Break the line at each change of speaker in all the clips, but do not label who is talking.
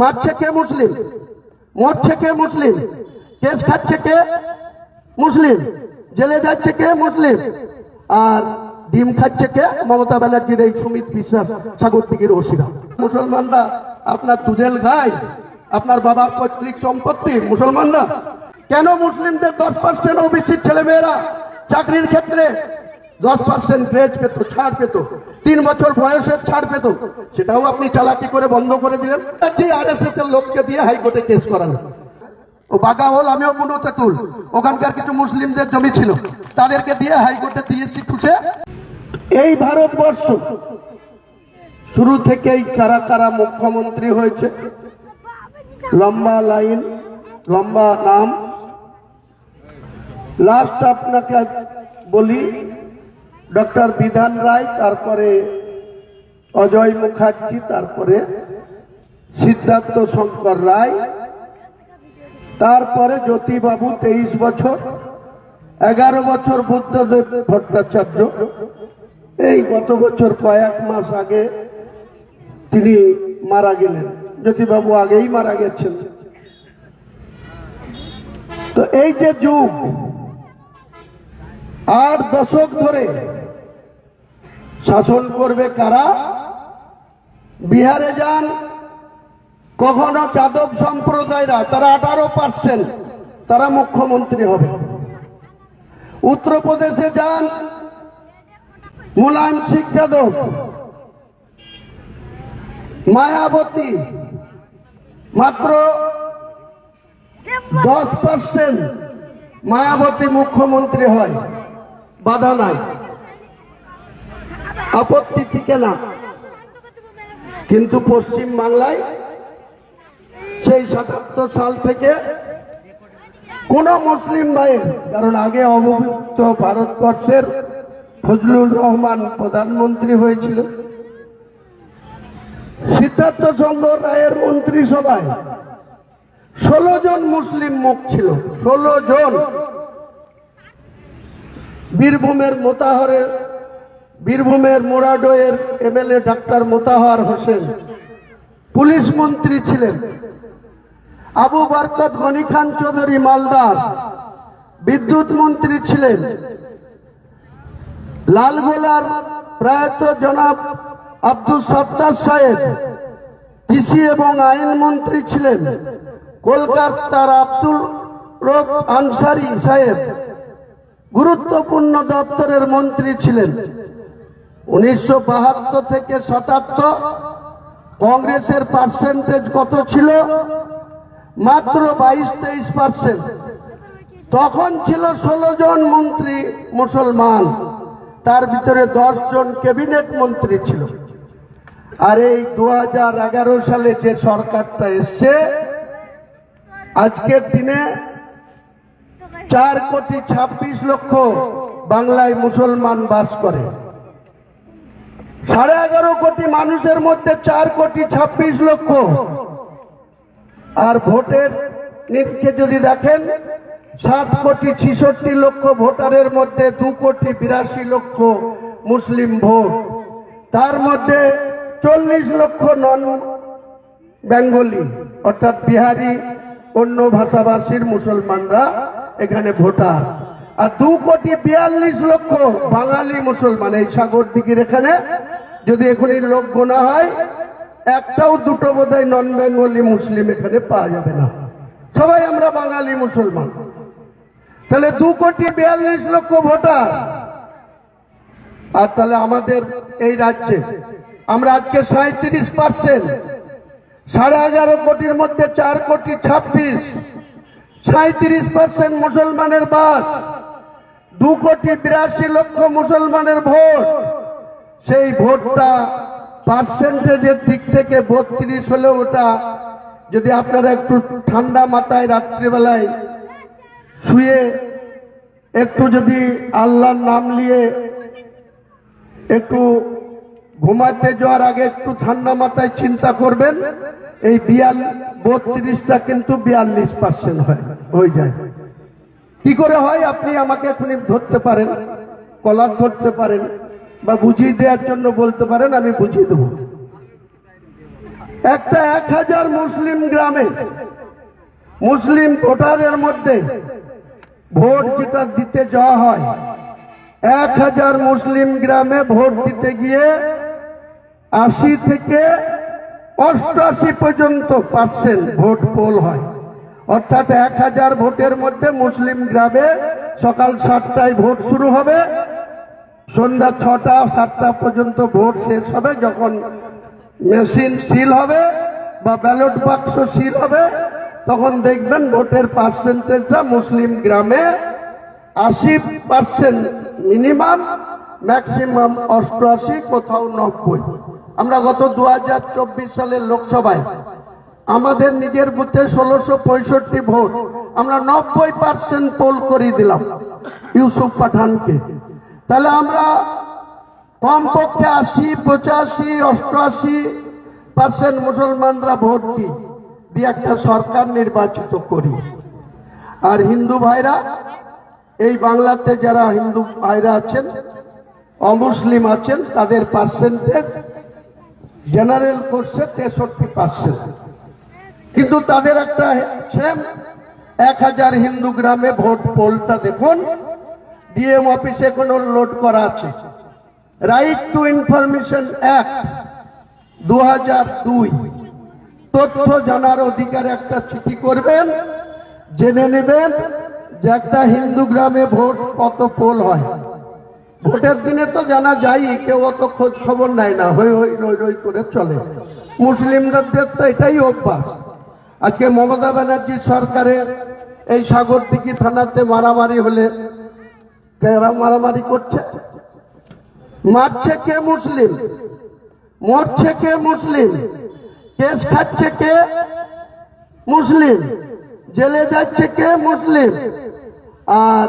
মারছে কে মুসলিম? মরছে কে মুসলিম? কেস খাচ্ছে কে মুসলিম? জেলে যাচ্ছে কে মুসলিম? আর ডিম খাচ্ছে কে? মমতা ব্যানার্জির এই সুমিত বিশ্বাস সাগরদিঘির ওসিরা। মুসলমানরা আপনার দুধেল খায়, আপনার বাবার পৈতৃক সম্পত্তি, মুসলমানরা। কেন মুসলিমদের দশ পার্সেন্ট ওবিসির ছেলেমেয়েরা চাকরির ক্ষেত্রে দশ পার্সেন্ট গ্রেজ পেত, ছাড় পেত, তিন বছর বয়সের ছাড় পেত, সেটাও আপনি চালাকি করে বন্ধ করে দিলেন। যে আর এস এস এর লোককে দিয়ে হাইকোর্টে কেস করানো ও বাগা হল আমিও কোনো তেতুল ওখানকার কিছু মুসলিমদের জমি ছিল। তাদেরকে দিয়ে হাইকোর্টে দিয়েছি খুশে। এই ভারতবর্ষ শুরু থেকেই কারা কারা মুখ্যমন্ত্রী হয়েছে, লম্বা লাইন, লম্বা নাম। লাস্ট আপনাকে বলি ডক্টর বিধান রায়, তারপরে অজয় মুখার্জি, তারপরে সিদ্ধার্থ শঙ্কর রায়, তারপরে জ্যোতিবাবু তেইশ বছর, এগারো বছর বুদ্ধদেব ভট্টাচার্য। এই গত বছর কয়েক মাস আগে তিনি মারা গেলেন। জ্যোতিবাবু আগেই মারা গেছেন। তো এই যে যুগ, আট দশক ধরে শাসন করবে কারা? বিহারে যান। কখনো যাদব সম্প্রদায়রা তারা আঠারো পার্সেন্ট তারা মুখ্যমন্ত্রী হবে। উত্তরপ্রদেশে যান। মুলায়ম সিং যাদব। মায়াবতী। মাত্র দশ পার্সেন্ট মায়াবতী মুখ্যমন্ত্রী হয়। বাধা নাই। আপত্তি টিকে না। কিন্তু পশ্চিম বাংলায় সেই সাতাত্তর সাল থেকে কোন মুসলিম ভাইয়ের, কারণ আগে অবমুক্ত ভারতবর্ষের ফজলুর রহমান প্রধানমন্ত্রী হয়েছিল, সিদ্ধার্থ শঙ্কর রায়ের মন্ত্রিসভায় ষোলো জন মুসলিম মুখ ছিল, ষোলো জন বীরভূমের মোতাহরের বীরভূমের মোরাডোয়ের MLA doctor Motahar Hossain. Police মন্ত্রী ছিলেন। আবু বরকত গনি খান চৌধুরী মালদার। বিদ্যুৎ মন্ত্রী ছিলেন। লালগোলার প্রয়াত জনাব আব্দুল সত্তার সাহেব, কৃষি এবং আইন মন্ত্রী ছিলেন। কলকাতার আব্দুল রব আনসারি সাহেব, গুরুত্বপূর্ণ দপ্তরের মন্ত্রী ছিলেন। উনিশশো বাহাত্তর থেকে সাতাত্তর, কংগ্রেসের পার্সেন্টেজ কত ছিল? মাত্র বাইশ তেইশ পার্সেন্ট তখন ছিল ষোলো জন মন্ত্রী মুসলমান। তার ভিতরে দশ জন ক্যাবিনেট মন্ত্রী ছিল। আর এই দু হাজার এগারো সালে যে সরকারটা এসছে, আজকের দিনে চার কোটি ছাব্বিশ লক্ষ বাংলায় মুসলমান বাস করে। সাড়ে এগারো কোটি মানুষের মধ্যে চার কোটি ছাব্বিশ লক্ষ। আর ভোটের নিরিখে যদি দেখেন, সাত কোটি ছিষট্টি লক্ষ ভোটারের মধ্যে দু কোটি বিরাশি লক্ষ মুসলিম ভোট। তার মধ্যে চল্লিশ লক্ষ নন বেঙ্গলি, অর্থাৎ বিহারি, অন্য ভাষাভাষীর মুসলমানরা এখানে ভোটার। আর দু কোটি বিয়াল্লিশ লক্ষ বাঙালি মুসলমান এই সাগর দিঘির এখানে। যদি এখনই লোক গোনা হয়, একটাও দুটো বোধহয় নন বেঙ্গলি মুসলিম এখানে পাওয়া যাবে না। সবাই আমরা বাঙালি মুসলমান। তাহলে দু কোটি বিয়াল্লিশ লক্ষ ভোটার। আর তাহলে আমাদের এই রাজ্যে আমরা আজকে সাঁত্রিশ পার্সেন্ট। সাড়ে এগারো কোটির মধ্যে চার কোটি ছাব্বিশ। সাঁত্রিশ পার্সেন্ট মুসলমানের বাস। দু কোটি বিরাশি লক্ষ মুসলমানের ভোট। সেই ভোটটা পার্সেন্টেজের দিক থেকে বত্রিশ হলে ওটা যদি আপনারা একটু ঠান্ডা মাথায় রাত্রিবেলায় শুয়ে একটু যদি আল্লাহর নাম নিয়ে একটু ঘুমাতে যাওয়ার আগে একটু ঠান্ডা মাথায় চিন্তা করবেন, এই বিয়াল বত্রিশটা কিন্তু বিয়াল্লিশ পার্সেন্ট হয়, হয়ে যায়। কি করে হয়? আপনি আমাকে এখনই ধরতে পারেন, কলার ধরতে পারেন। বা বুঝিয়ে দেওয়ার জন্য বলতে পারেন, আমি বুঝিয়ে দেবো। একটা এক হাজার মুসলিম গ্রামে, মুসলিম ভোটারের মধ্যে ভোট যেটা দিতে যাওয়া হয়, এক হাজার মুসলিম গ্রামে ভোট দিতে গিয়ে আশি থেকে অষ্টআশি পর্যন্ত পার্সেন্ট ভোট পোল হয়। অর্থাৎ এক হাজার ভোটের মধ্যে মুসলিম গ্রামে সকাল সাতটায় ভোট শুরু হবে সন্ধ্যা ছটা, সাতটা পর্যন্ত ভোট শেষ হবে যখন মেশিন সিল হবে বা ব্যালট বাক্স সিল হবে, তখন দেখবেন ভোটের পার্সেন্টেজটা মুসলিম গ্রামে আশি পার্সেন্ট মিনিমাম, ম্যাক্সিমাম অষ্টআশি, কোথাও নব্বই। আমরা গত দু হাজার চব্বিশ সালের লোকসভায় আমাদের নিজের বুথে ষোলোশো পঁয়ষট্টি ভোট, আমরা নব্বই পার্সেন্ট পোল করিয়ে দিলাম ইউসুফ পাঠানকে। তাহলে আমরা কমপক্ষে আশি, পঁচাশি, অষ্টআশি পার্সেন্ট মুসলমানরা ভোট দিই দিয়ে একটা সরকার নির্বাচিত করি। আর হিন্দু ভাইরা, এই বাংলাতে যারা হিন্দু ভাইরা আছেন অমুসলিম আছেন, তাদের পার্সেন্টেজ জেনারেল করছে তেষট্টি পার্সেন্ট কিন্তু তাদের একটা সেম এক হাজার হিন্দু গ্রামে ভোট পোলটা দেখুন। ডিএম অফিসে কোনো লোড করা আছে। রাইট টু ইনফরমেশন অ্যাক্ট দু তথ্য জানার অধিকার একটা চিঠি করবেন, জেনে নেবেন যে একটা হিন্দু গ্রামে ভোট কত পোল হয়। ভোটের দিনে তো জানা যায় কেউ অত খোঁজ খবর নেয় না, হই হই রই রই করে চলে। মুসলিমদের তো এটাই অভ্যাস। আজকে মমতা ব্যানার্জি সরকারের এই সাগর সাগরদিঘি থানাতে মারামারি হলে কেরা মারামারি করছে, মারছে কে মুসলিম? মরছে কে মুসলিম? কেস খাচ্ছে কে মুসলিম? জেলে যাচ্ছে কে মুসলিম? আর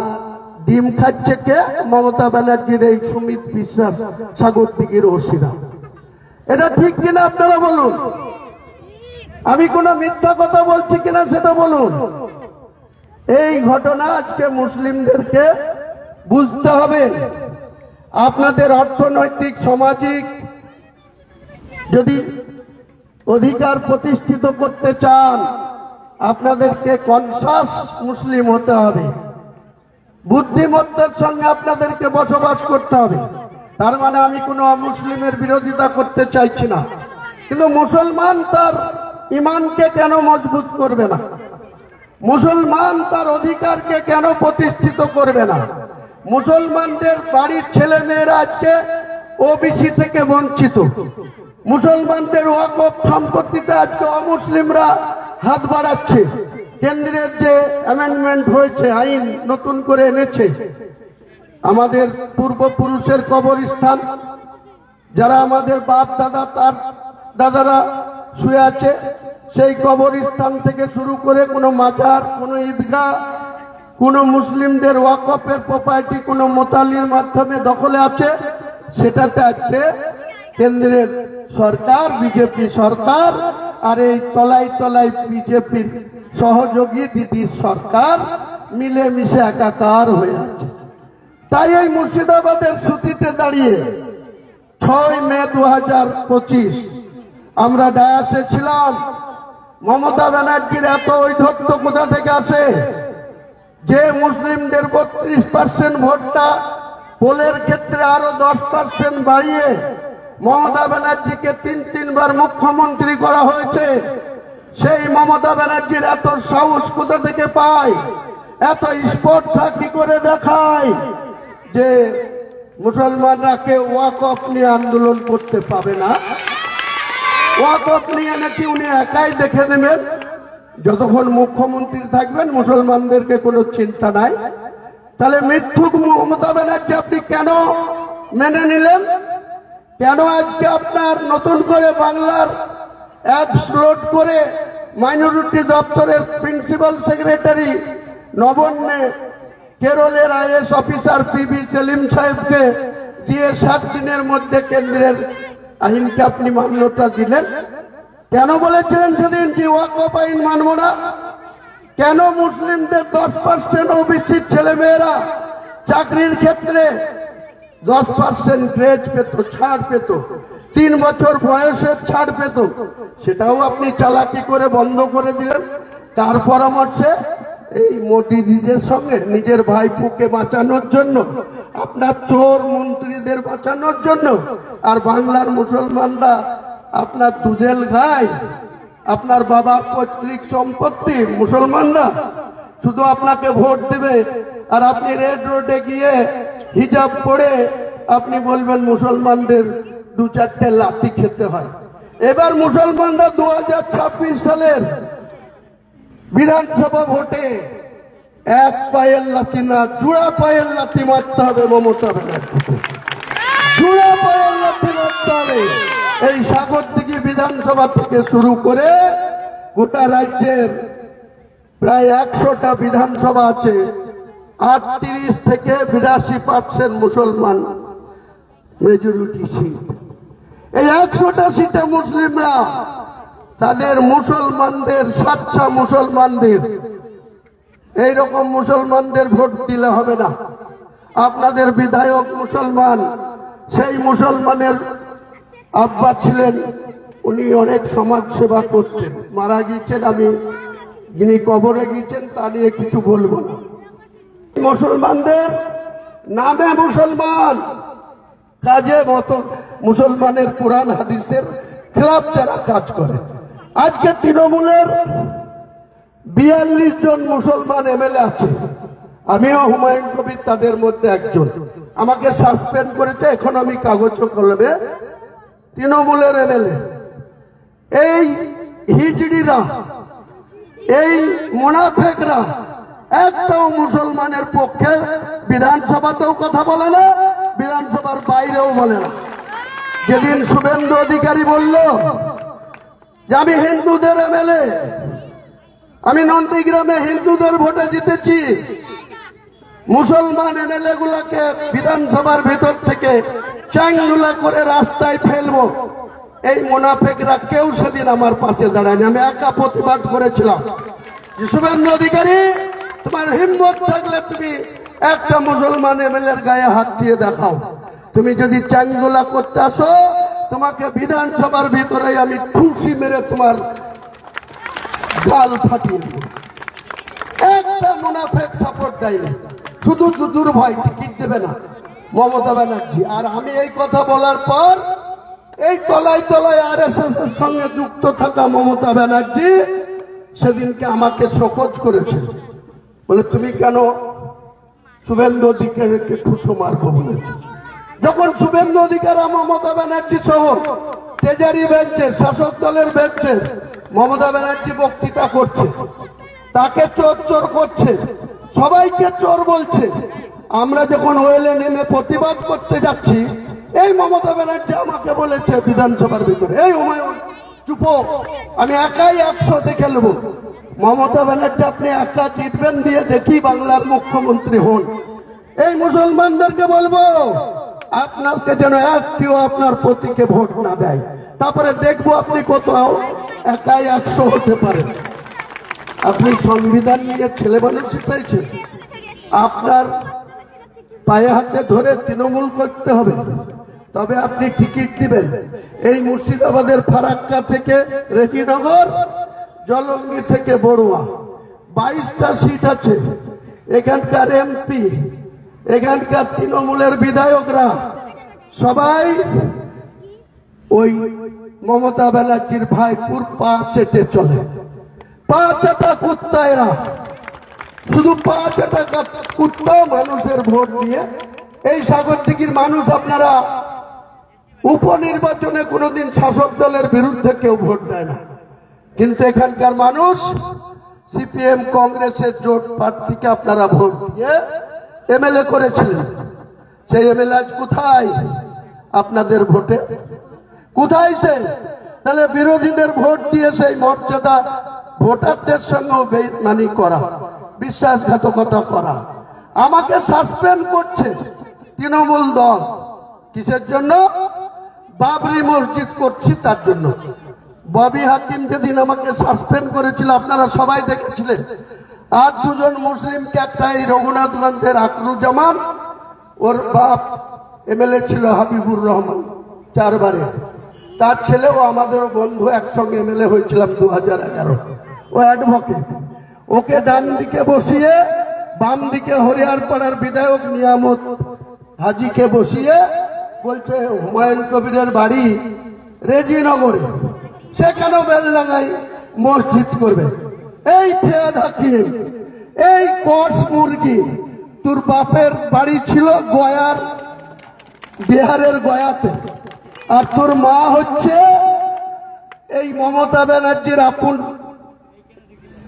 ডিম খাচ্ছে কে? মমতা ব্যানার্জির এই সুমিত বিশ্বাস, সাগর দিঘির ওসিরা। এটা ঠিক কিনা আপনারা বলুন? আমি কোনো মিথ্যা কথা বলছি কিনা সেটা বলুন? এই ঘটনা আজকে মুসলিমদেরকে বুঝতে হবে। আপনাদের অর্থনৈতিক, সামাজিক যদি অধিকার প্রতিষ্ঠিত করতে চান, আপনাদেরকে কনসাস মুসলিম হতে হবে। বুদ্ধিমত্তার সঙ্গে আপনাদেরকে বসবাস করতে হবে। তার মানে আমি কোনো মুসলিমের বিরোধিতা করতে চাইছি না। কিন্তু মুসলমান তার ইমানকে কেন মজবুত করবে না? মুসলমান তার অধিকারকে কেন প্রতিষ্ঠিত করবে না? মুসলমানদের বাড়ির ছেলে মেয়েরা আজকে ওবিসি থেকে বঞ্চিত। মুসলমানদের ওয়াকফ সম্পত্তিতে আজকে অমুসলিমরা হাত বাড়াচ্ছে। কেন্দ্রের যে অ্যামেন্ডমেন্ট হয়েছে, আইন নতুন করে এনেছে, আমাদের পূর্বপুরুষের কবরস্থান, যারা আমাদের বাপ দাদা, তার দাদারা শুয়ে আছে, সেই কবরস্থান থেকে শুরু করে কোনো মাজার, কোনো ঈদগাহ কোনো মুসলিমদের ওয়াকফের প্রপার্টি কোনো মোতালির মাধ্যমে দখলে আছে? সেটাতে আজকে কেন্দ্রের সরকার, বিজেপি সরকার আর এই তলাই তলাই বিজেপির সহযোগী দিদির সরকার মিলেমিশে একাকার হয়ে আছে। তাই এই মুর্শিদাবাদের ছুটিতে দাঁড়িয়ে ছয় মে দু হাজার পঁচিশ আমরা ডায়াসে ছিলাম। মমতা ব্যানার্জির এত ঐধত্য কোথা থেকে আসে? যে মুসলিমদের বত্রিশ পার্সেন্ট ভোটটা পোলের ক্ষেত্রে আরও দশ পার্সেন্ট বাড়িয়ে মমতা ব্যানার্জিকে তিন, তিনবার মুখ্যমন্ত্রী করা হয়েছে, সেই মমতা ব্যানার্জির এত সাহস কোথা থেকে পায়? এত স্পর্ধা কি করে দেখায় যে মুসলমানরা কেউ ওয়াকফ নিয়ে আন্দোলন করতে পাবে না? ওয়াকফ নিয়ে নাকি উনি একাই দেখে নেবেন? যতক্ষণ মুখ্যমন্ত্রী থাকবেন, মুসলমানদেরকে কোনো চিন্তা নাই। তাহলে মিথ্যুক মমতা ব্যানার্জি আপনি কেন মেনে নিলেন? কেন আজকে আপনার নতুন করে বাংলার অ্যাপস লোড করে মাইনরিটি দপ্তরের প্রিন্সিপাল সেক্রেটারি নবন্যে কেরলের আইএস অফিসার পিবি সেলিম সাহেবকে দিয়ে সাত দিনের মধ্যে কেন্দ্রের আইনকে আপনি মান্যতা দিলেন? কেন বলেছিলেন সেদিন কি ওয়াকফ মানব না? কেন মুসলিমদের দশ পার্সেন্ট ওবিসির ছেলে মেয়েরা চাকরির ক্ষেত্রে দশ পার্সেন্ট গ্রেজ পেত, ছাড় পেত, তিন বছর বয়সের ছাড় পেত, সেটাও আপনি চালাকি করে বন্ধ করে দিলেন। তার পরামর্শে এই মোদিজিদের সঙ্গে নিজের ভাইপুকে বাঁচানোর জন্য, আপনার চোর মন্ত্রীদের বাঁচানোর জন্য, আর বাংলার মুসলমানরা আপনার দুজেল গায় আপনার বাবা পৈতৃক সম্পত্তি, মুসলমানরা শুধু আপনাকে ভোট দেবে। আর আপনি রেড রোডে গিয়ে হিজাব পরে আপনি বলবেন মুসলমানদের দু চারটে লাঠি খেতে হয়। এবার মুসলমানরা দু হাজার ছাব্বিশ সালের বিধানসভা ভোটে এক পায়ের লাথি না জোড়া পায়ের লাথি মারতে হবে মমতা ব্যানার্জিকে। জোড়া পায়ের লাথি মারতে হবে। এই সাগরদিঘি বিধানসভা থেকে শুরু করে গোটা রাজ্যের প্রায় একশোটা বিধানসভা আছে। আটত্রিশ থেকে বিরাশি পার্সেন্ট মুসলমান মেজরিটি সিট এই একশোটা সিটে মুসলিমরা, তাদের মুসলমানদের সাচ্চা মুসলমানদের এই রকম মুসলমানদের ভোট দিলে হবে না। আপনাদের বিধায়ক মুসলমান, সেই মুসলমানের আব্বা ছিলেন, উনি অনেক সমাজ সেবা করতেন। মারা গিয়েছেন আমি, যিনি কবরে গিয়েছেন তা নিয়ে কিছু বলব না। মুসলমানদের নামে মুসলমান। কাজে মতো, মুসলমানের কোরআন, হাদিসের খেলাফ যারা কাজ করে। আজকে তৃণমূলের বিয়াল্লিশ জন মুসলমান এমএলএ আছে। আমিও হুমায়ুন কবির তাদের মধ্যে একজন। আমাকে সাসপেন্ড করেছে, এখন আমি কাগজ কলমে তৃণমূলের এমএলএ। এই হিজড়িরা, এই মোনাফেকরা একটাও মুসলমানের পক্ষে বিধানসভাতেও কথা বলে না, বিধানসভার বাইরেও বলে না। যেদিন শুভেন্দু অধিকারী বলল যে, আমি হিন্দুদের এমএলএ, আমি নন্দীগ্রামে হিন্দুদের ভোটে জিতেছি। মুসলমান এমএলএ গুলাকে বিধানসভার ভেতর থেকে চাংগুলা করে রাস্তায় ফেলব। এই মোনাফেকরা কেউ সেদিন আমার পাশে দাঁড়ায়নি। আমি একা প্রতিবাদ করেছিলাম। শুভেন্দু অধিকারী, তোমার হিম্মত থাকলে তুমি একটা মুসলমান এমএলএ গায়ে হাত দিয়ে দেখাও। তুমি যদি চাঙ্গুলা করতে আসো, তোমাকে বিধানসভার ভিতরে আমি খুশি মেরে তোমার গাল ফাটিয়ে দেবো। একটা মুনাফেক সাপোর্ট দেয়নি। শুধু দুদুর ভাই, টিকিট দেবে না। মমতা ব্যানার্জি। আর আমি এই কথা বলার পর এই তলায় তলায় আর এস এর সঙ্গে যুক্ত থাকা মমতা ব্যানার্জি সেদিনকে আমাকে সকোচ করেছে। বলে, তুমি কেন শুভেন্দু অধিকারীকে ঠুসো মারবো? বলেছে। যখন শুভেন্দু অধিকার মমতা ব্যানার্জি সহ ট্রেজারি বেঞ্চে শাসক দলের বেঞ্চে মমতা ব্যানার্জি বক্তৃতা করছে। তাকে চোর চোর করছে। সবাইকে চোর বলছে। আমরা যখন ওয়েলে নেমে প্রতিবাদ করতে যাচ্ছি, এই মমতা ব্যানার্জি আমাকে বলেছে বিধানসভার ভিতরে, এই হুমায়ুন, চুপো আমি একাই একশোতে খেলব মমতা ব্যানার্জি, আপনি একা জিতবেন দিয়ে দেখি বাংলার মুখ্যমন্ত্রী হন। এই মুসলমানদেরকে বলব, আপনাকে যেন একটিও আপনার প্রতীকে ভোট না দেয়। তারপরে দেখব আপনি কোথাও একাই একশো হতে পারেন। আপনি সংবিধান নিয়ে ছেলে মানুষ শিখাইছেন। আপনার পায়ে হাতে ধরে তৃণমূল করতে হবে। তবে আপনি টিকিট দিবেন। এই মুর্শিদাবাদের ফারাক্কা থেকে রেজিনগর জলঙ্গি থেকে বড়ুয়া। বাইশটা সিট আছে। এখানকার এমপি, এখানকার তৃণমূলের বিধায়করা। সবাই ওই মমতা ব্যানার্জির ভাইপুর পা চেটে চলে। পা চাটা কুত্তা এরা শুধু পা চাটা কা- কুত্তা মানুষের ভোট দিয়ে এই সাগরদিঘির মানুষ আপনারা উপনির্বাচনে কোনোদিন শাসক দলের বিরুদ্ধে কেউ ভোট দেয় না। কিন্তু এখানকার মানুষ সিপিএম কংগ্রেসের জোট প্রার্থীকে আপনারা ভোট দিয়ে এমএলএ করেছিলেন। সেই এমএলএ আজ কোথায়? আপনাদের ভোটে। কোথায় সে? তাহলে বিরোধীদের ভোট দিয়ে সেই মর্যাদা ভোটারদের সঙ্গে বেমানি করা। বিশ্বাসঘাতকতা করা। আমাকে সাসপেন্ড করছে তৃণমূল দল। কিসের জন্য? বাবরি মসজিদ করছি তার জন্য। ববি হাকিম যেদিন আমাকে সাসপেন্ড করেছিল, আপনারা সবাই দেখেছিলেন। আর দুজন মুসলিমকে একটা এই রঘুনাথগঞ্জের আকরুজ্জামান ওর বাপ এমএলএ ছিল হাবিবুর রহমান চারবারে। তার ছেলেও আমাদের বন্ধু, একসঙ্গে এমএলএ হয়েছিলাম দু হাজার এগারো। ও অ্যাডভোকেট ওকে ডান দিকে বসিয়ে বাম দিকে হরিয়ারপাড়ার বিধায়ক নিয়ামত হাজিকে বসিয়ে বলছে, হুমায়ুন কবিরের বাড়ি রেজিনগরে। সেখানেও বেলডাঙ্গাই মসজিদ করবে। এই ফেয়াদ হাকিম, এই কস মুরগি, তোর বাপের বাড়ি ছিল গয়ার, বিহারের গয়াতে। আর তোর মা হচ্ছে এই মমতা ব্যানার্জির আপন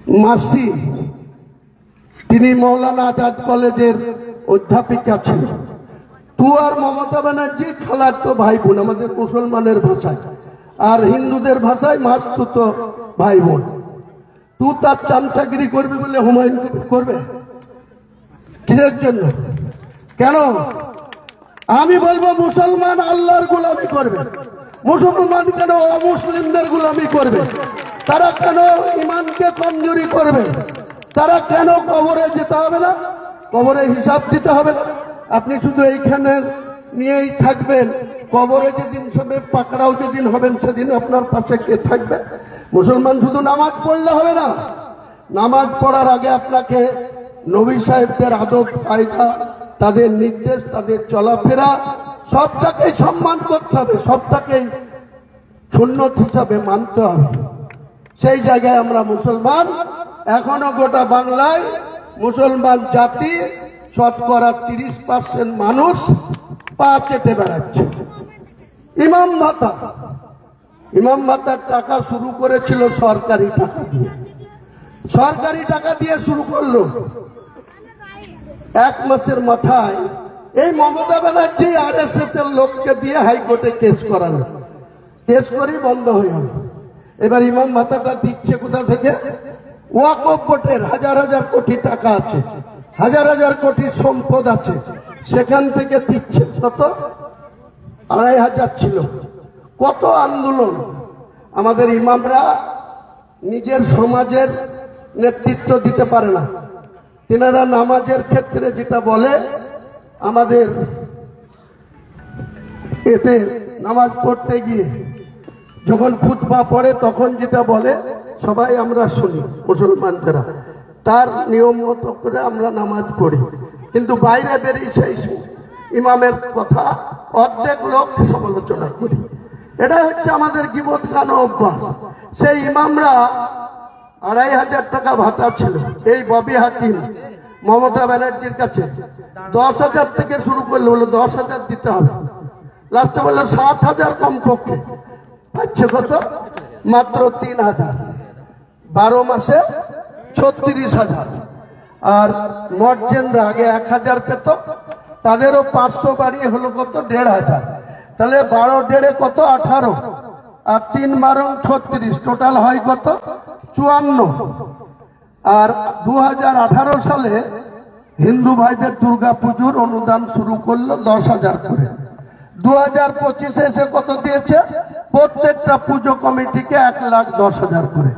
মাসি, তিনি মৌলানা আজাদ কলেজের অধ্যাপিকা ছিলেন। তু আর মমতা ব্যানার্জি খালার তো ভাই বোন, আমাদের মুসলমানের ভাষায়। আর হিন্দুদের ভাষায় মাস তু ভাই বোন। তু তার চামচাগিরি করবি বলে হুমায়ুন করবে? কিসের জন্য? কেন? আমি বলব মুসলমান আল্লাহর গোলামি করবে। মুসলমান কেন অমুসলিমদের গোলামি করবে? তারা কেন ইমানকে কমজোরি করবে? তারা কেন কবরে যেতে হবে না? কবরে হিসাব দিতে হবে না। আপনি শুধু এইখানে নিয়েই থাকবেন। কবরে যেদিন সবে পাকড়াও যেদিন হবেন, সেদিন আপনার পাশে কে থাকবে? মুসলমান শুধু নামাজ পড়লে হবে না। নামাজ পড়ার আগে আপনাকে নবী সাহেবদের আদব কায়দা তাদের নির্দেশ, তাদের চলাফেরা সবটাকে সম্মান করতে হবে। সবটাকে সুন্নত হিসাবে মানতে হবে। সেই জায়গায় আমরা মুসলমান। এখনও গোটা বাংলায় মুসলমান জাতি শতকরা তিরিশ পার্সেন্ট মানুষ পা চেটে বেড়াচ্ছে। ইমাম ভাতা, ইমাম ভাতার টাকা শুরু করেছিল সরকারি টাকা দিয়ে। সরকারি টাকা দিয়ে শুরু করল। এক মাসের মাথায় এই Mamata Banerjee R S S এর লোককে দিয়ে হাইকোর্টে কেস করানো কেস করেই বন্ধ হয়ে গেল। এবার ইমাম ভাতাটা দিচ্ছে কোথা থেকে? ওয়াকফ বোর্ডের হাজার হাজার কোটি টাকা আছে, হাজার হাজার কোটি সম্পদ আছে, সেখান থেকে দিচ্ছে কত আড়াই হাজার ছিল। কত আন্দোলন? আমাদের ইমামরা নিজের সমাজের নেতৃত্ব দিতে পারে না। তেনারা নামাজের ক্ষেত্রে যেটা বলে, আমাদের এতে নামাজ পড়তে গিয়ে যখন খুতবা পড়ে, তখন যেটা বলে, সবাই আমরা শুনি মুসলমানরা তার নিয়ম মতো করে আমরা নামাজ পড়ি। কিন্তু বাইরে বেরিয়ে সেই ইমামের কথা অর্ধেক লোক সমালোচনা করি। এটা হচ্ছে আমাদের গিবত গান অভ্যাস। সেই ইমামরা আড়াই হাজার টাকা ভাতা ছিল। এই ববি হাকিম, মমতা ব্যানার্জির কাছে দশ হাজার থেকে শুরু করলে বলে দশ হাজার দিতে হবে। লাস্টে বলল সাত হাজার কমপক্ষে। পাচ্ছে কত? মাত্র তিন হাজার। বারো মাসে ছত্রিশ হাজার। আর মর্জেনরা আগে এক হাজার পেত, তাদেরও পাঁচশো বাড়িয়ে হলো কত? দেড় হাজার। তাহলে বারো দেড়ে কত? আঠারো। আর তিন বারো ছত্রিশ। টোটাল হয় কত? চুয়ান্ন। আর দু হাজার আঠারো সালে হিন্দু ভাইদের দুর্গা পুজোর অনুদান শুরু করল দশ হাজার করে। দু হাজার পঁচিশে এসে কত দিয়েছে? প্রত্যেকটা পুজো কমিটিকে এক লাখ দশ হাজার করে।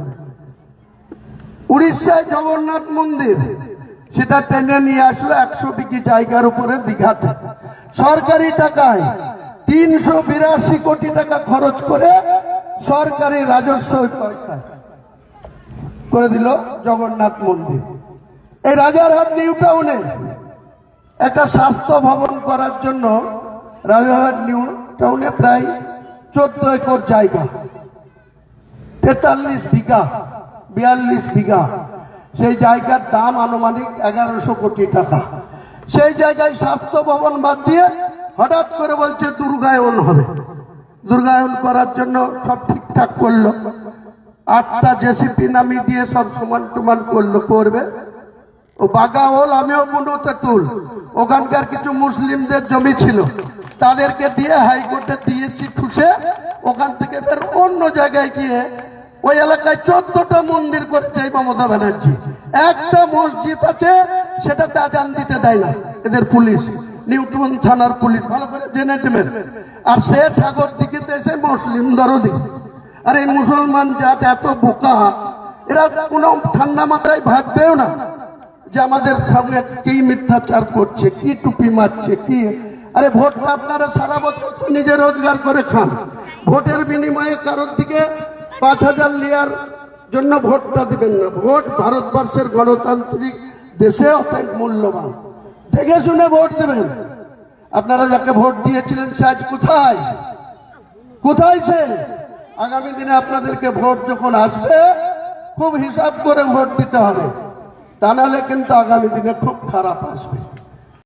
উড়িষ্যায় জগন্নাথ মন্দির, সেটা টেনে নিয়ে আসলো একশো বিঘি জায়গার উপরে দীঘাতে। সরকারি টাকায় তিনশো বিরাশি কোটি টাকা খরচ করে সরকারি রাজস্ব করে দিল জগন্নাথ মন্দির। এই রাজারহাট নিউ টাউনে একটা স্বাস্থ্য ভবন করার জন্য রাজারহাট নিউ টাউনে প্রায় চোদ্দ একর জায়গা। তেতাল্লিশ বিঘা, বিয়াল্লিশ বিঘা। সেই জায়গার দাম আনুমানিক এগারোশো কোটি টাকা। সেই জায়গায় স্বাস্থ্য ভবন বাদ দিয়ে হঠাৎ করে বলছে দুর্গায়ন হবে। দুর্গায়ন করার জন্য সব ঠিকঠাক করল। আটটা জেসিপি নামি দিয়ে সব সমান টমান করল, করবে। ও বাগাওল আমিও মুন্ডুতে তুল। ওখানকার কিছু মুসলিমদের জমি ছিল। তাদেরকে দিয়ে হাইকোর্টে দিয়েছি ঠুসে ওখান থেকে ফের অন্য জায়গায় গিয়ে ওই এলাকায় চোদ্দটা মন্দির করেছে এই মমতা ব্যানার্জি। একটা মসজিদ আছে সেটাতে আজান দিতে দেয় না। এদের পুলিশ, নিউটন থানার পুলিশ, ভালো করে জেনে নেবেন। আর সে সাগর দিকেতে এসে মুসলিম দরদি। আর এই মুসলমান জাত এত বোকা, এরা কোনো ঠান্ডা মাথায় ভাববেও না। যে আমাদের সামনে কি মিথ্যাচার করছে, কি টুপি মারছে, কি? আরে ভোটটা আপনারা সারা বছর তো নিজে রোজগার করে খান। ভোটের বিনিময়ে কারোর দিকে পাঁচ হাজার লিয়ার জন্য ভোটটা দিবেন না। ভোট ভারতবর্ষের গণতান্ত্রিক দেশে অনেক মূল্যবান। দেখে শুনে ভোট দেবেন। আপনারা যাকে ভোট দিয়েছিলেন সে আজ কোথায়? কোথায় সে? আগামী দিনে আপনাদেরকে ভোট যখন আসবে, খুব হিসাব করে ভোট দিতে হবে। তা নাহলে কিন্তু আগামী দিনে খুব খারাপ আসবে।